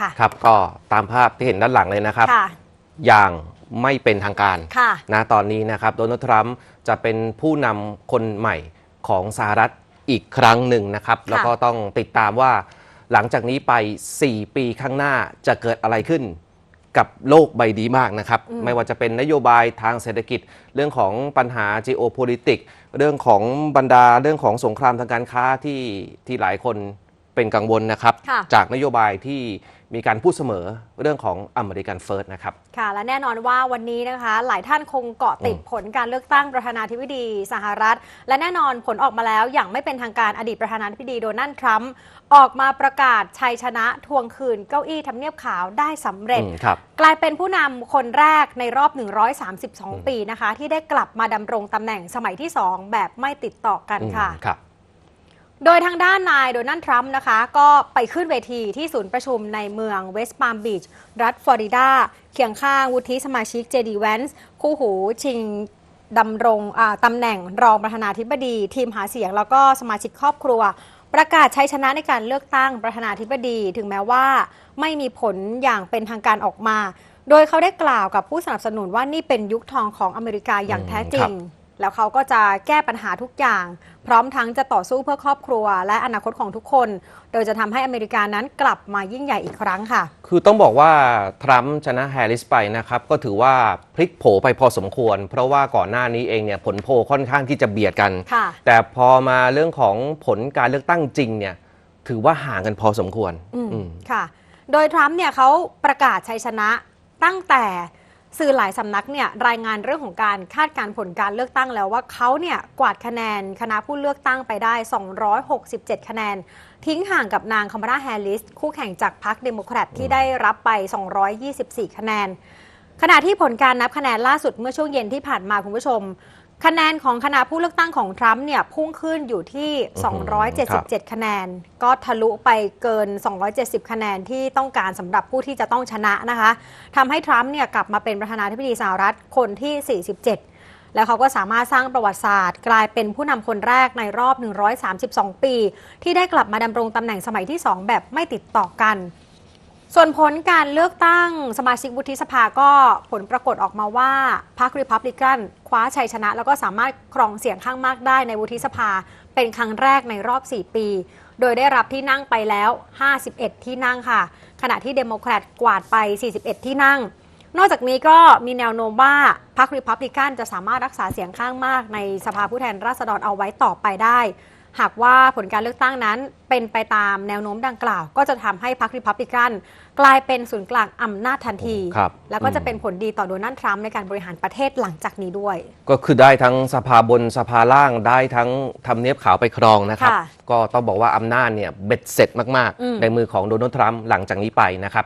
ค่ะ ครับก็ตามภาพที่เห็นด้านหลังเลยนะครับ ค่ะ อย่างไม่เป็นทางการค่ะ นะตอนนี้นะครับโดนัลด์ทรัมป์จะเป็นผู้นำคนใหม่ของสหรัฐอีกครั้งหนึ่งนะครับ แล้วก็ต้องติดตามว่าหลังจากนี้ไป 4 ปีข้างหน้าจะเกิดอะไรขึ้นกับโลกใบนี้มากนะครับ อืม ไม่ว่าจะเป็นนโยบายทางเศรษฐกิจ เรื่องของปัญหา geopolitics เรื่องของบรรดาเรื่องของสงครามทางการค้าที่ที่หลายคน เป็นกังวลนะครับค่ะจากนโยบายที่มีการพูดเสมอเรื่องของอเมริกันเฟิร์สนะครับ ค่ะ และแน่นอนว่าวันนี้นะคะ หลายท่านคงเกาะติดอืมผลการเลือกตั้งประธานาธิบดีสหรัฐ และแน่นอนผลออกมาแล้วอย่างไม่เป็นทางการอดีตประธานาธิบดีโดนัลด์ทรัมป์ออกมาประกาศชัยชนะทวงคืนเก้าอี้ทำเนียบขาวได้สำเร็จอืมครับกลายเป็นผู้นำคนแรกในรอบอืม132 ปีนะคะ ที่ได้กลับมาดำรงตำแหน่งสมัยที่ 2 แบบไม่ติดต่อกันค่ะอืมครับ โดยทางด้านนายโดนัลด์ทรัมป์นะคะ ก็ไปขึ้นเวทีที่ศูนย์ประชุมในเมืองเวสต์ปาล์มบีช รัฐฟลอริดา เคียงข้างวุฒิสมาชิกเจดีแวนส์คู่หูชิงดำรงตำแหน่งรองประธานาธิบดี ทีมหาเสียงแล้วก็สมาชิกครอบครัว ประกาศใชัยชนะในการเลือกตั้งประธานาธิบดี ถึงแม้ว่าไม่มีผลอย่างเป็นทางการออกมา โดยเขาได้กล่าวกับผู้สนับสนุนว่านี่เป็นยุคทองของอเมริกาอย่างแท้จริครัง แล้วเขาก็จะแก้ปัญหาทุกอย่าง พร้อมทั้งจะต่อสู้เพื่อครอบครัว และอนาคตของทุกคน โดยจะทำให้อเมริกานั้นกลับมายิ่งใหญ่อีกครั้งค่ะ คือต้องบอกว่าทรัมป์ชนะแฮร์ริสไปนะครับ ก็ถือว่าพลิกโผไปพอสมควร เพราะว่าก่อนหน้านี้เองเนี่ยผลโพลค่อนข้างที่จะเบียดกันค่ะแต่พอมาเรื่องของผลการเลือกตั้งจริงเนี่ยถือว่าห่างกันพอสมควรอืมอืมค่ะ โดยทรัมป์เนี่ยเขาประกาศชัยชนะตั้งแต่ สื่อหลายสำนักเนี่ยรายงานเรื่องของการคาดการผลการเลือกตั้งแล้วว่าเขาเนี่ยกวาดคะแนนคณะผู้เลือกตั้งไปได้ 267 คะแนน ทิ้งห่างกับนางคามาราแฮร์ริส คู่แข่งจากพรรคเดโมแครตที่ได้รับไป 224 คะแนน ขณะที่ผลการนับคะแนนล่าสุดเมื่อช่วงเย็นที่ผ่านมาคุณผู้ชม คะแนนของคณะผู้เลือกตั้งของทรัมป์เนี่ยพุ่งขึ้นอยู่ที่ 277 คะแนน ก็ทะลุไปเกิน 270 คะแนนที่ต้องการสำหรับผู้ที่จะต้องชนะนะคะทำให้ทรัมป์เนี่ยกลับมาเป็นประธานาธิบดีสหรัฐคนที่ 47 แล้วเขาก็สามารถสร้างประวัติศาสตร์ กลายเป็นผู้นำคนแรกในรอบ 132 ปี ที่ได้กลับมาดำรงตำแหน่งสมัยที่ 2 แบบไม่ติดต่อกัน ส่วนผลการเลือกตั้งสมาชิกวุฒิสภาก็ผลปรากฏออกมาว่าพรรครีพับลิกันคว้าชัยชนะ แล้วก็สามารถครองเสียงข้างมากได้ในวุฒิสภา เป็นครั้งแรกในรอบ 4 ปี โดยได้รับที่นั่งไปแล้ว 51 ที่นั่งค่ะ ขณะที่เดโมแครตกวาดไป 41 ที่นั่ง นอกจากนี้ก็มีแนวโน้มว่าพรรครีพับลิกันจะสามารถรักษาเสียงข้างมากในสภาผู้แทนราษฎรเอาไว้ต่อไปได้ หากว่าผลการเลือกตั้งนั้นเป็นไปตามแนวโน้มดังกล่าว ก็จะทำให้พรรครีพับลิกันกลายเป็นศูนย์กลางอำนาจทันทีครับแล้วก็จะอืมเป็นผลดีต่อโดนัลด์ทรัมป์ในการบริหารประเทศหลังจากนี้ด้วย ก็คือได้ทั้งสภาบนสภาล่างได้ทั้งทำเนียบขาวไปครองนะครับค่ะก็ต้องบอกว่าอำนาจเนี่ยเบ็ดเสร็จมากอืมๆในมือของโดนัลด์ทรัมป์หลังจากนี้ไปนะครับ